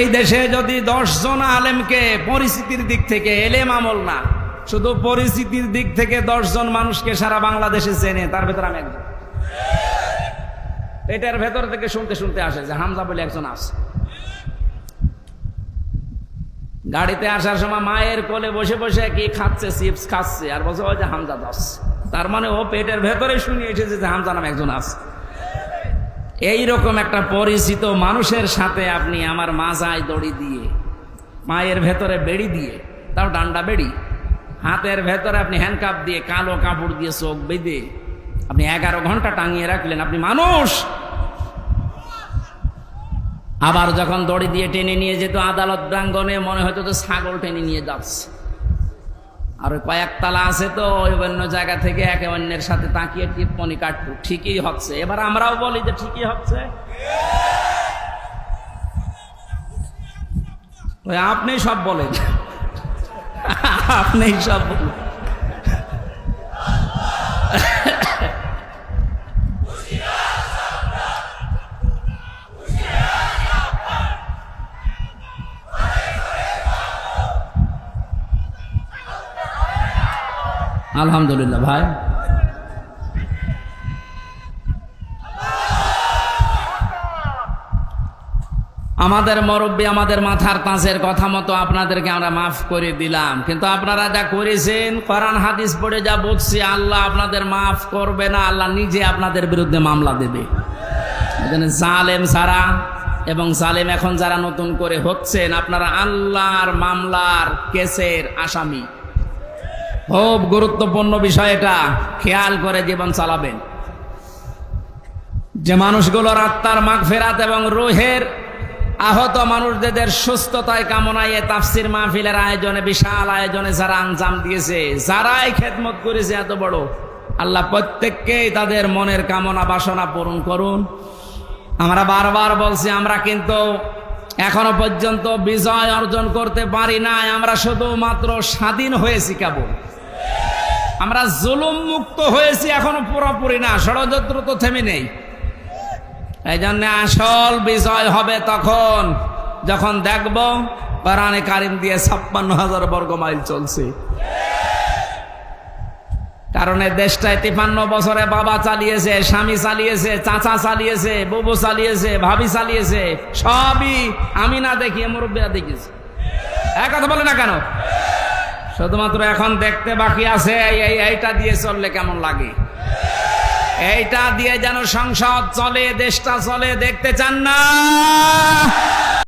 এই দেশে যদি দশজন আলেমকে পরিস্থিতির দিক থেকে এলেম আমল না, শুধু পরিস্থিতির দিক থেকে দশজন মানুষকে সারা বাংলাদেশে চেনে, তার ভেতর আমি একজন। এটার ভেতর থেকে শুনতে শুনতে আসে যে হামজা বলে একজন আছে। গাড়িতে আসার সময় মায়ের কোলে বসে বসে কি খাচ্ছে, চিপস খাচ্ছে, আর বলছে, ওই যে হামজা দাস তার মানে ও পেটের ভেতরে শুনে এসেছে যে হামজা নামে একজন আছে। এই রকম একটা পরিচিত মানুষের সাথে আপনি আমার মাজায় দড়ি দিয়ে, মায়ের ভেতরে বেড়ি দিয়ে, তাও ডান্ডা বেড়ি, হাতের ভেতরে আপনি হ্যান্ডকাপ দিয়ে কালো কাপড় দিয়ে চোখ বেঁধে আপনি এগারো ঘণ্টা টাঙিয়ে রাখলেন, আপনি মানুষ। আবার যখন দড়ি দিয়ে টেনে নিয়ে যেত আদালত প্রাঙ্গনে মনে হয়তো তো ছাগল টেনে নিয়ে যাচ্ছে। আর ওই কয়েক তালা আছে তো, ওই অন্য জায়গা থেকে একে অন্যের সাথে তাকিয়ে টিপ্পনি কাটতো ঠিকই হচ্ছে। এবার আমরাও বলি যে ঠিকই হচ্ছে। ওই আপনি সব বলেন। আপনি সব বলেন। আলহামদুলিল্লাহ, ভাই। আমাদের মরব্বী আমাদের মাথার তাঁচের কথা মতো আপনাদেরকে আমরা মাফ করে দিলাম। কিন্তু আপনারা যা করেছেন, কোরআন, হাদিস পড়ে যা বুঝছি আল্লাহ আপনাদের মাফ করবে না, আল্লাহ নিজে আপনাদের বিরুদ্ধে মামলা দেবে। জালেম সারা এবং জালেম এখন যারা নতুন করে হচ্ছেন, আপনারা আল্লাহর মামলার কেসের আসামি। খুব গুরুত্বপূর্ণ বিষয় এটা। খেয়াল করে জীবন চালাবেন। যে মানুষগুলোর আত্মার মাগ ফেরাত এবং রোহের আহত মানুষদের সুস্থতায় কামনায় এ তাফসির মাহফিলের আয়োজনে, বিশাল আয়োজনে যারা আঞ্জাম দিয়েছে, যারাই খেদমত করেছে এত বড়, আল্লাহ প্রত্যেককেই তাদের মনের কামনা বাসনা পূরণ করুন। আমরা বারবার বলছি, আমরা কিন্তু এখনও পর্যন্ত বিজয় অর্জন করতে পারি নাই, আমরা শুধুমাত্র স্বাধীন হয়েছি কেবল। আমরা জুলুম মুক্ত হয়েছি, এখনও পুরোপুরি না। ষড়যন্ত্র তো থেমে নেই। এই জন্য আসল বিজয় হবে তখন, যখন দেখব কোরআনে কারিম দিয়ে ছাপ্পান্ন হাজার বর্গ মাইল চলছে। কারণ দেশটায় তিপান্ন বছরে বাবা চালিয়েছে, স্বামী চালিয়েছে, চাচা চালিয়েছে, বুবু চালিয়েছে, ভাবি চালিয়েছে, সবই আমি না দেখিয়ে মুরব্বীরা দেখিয়েছে। এক কথা বলে না কেন? শুধুমাত্র এখন দেখতে বাকি আছে, এই- এই, এইটা দিয়ে চললে কেমন লাগে? এইটা দিয়ে যেন সংসদ চলে, দেশটা চলে, দেখতে চান না?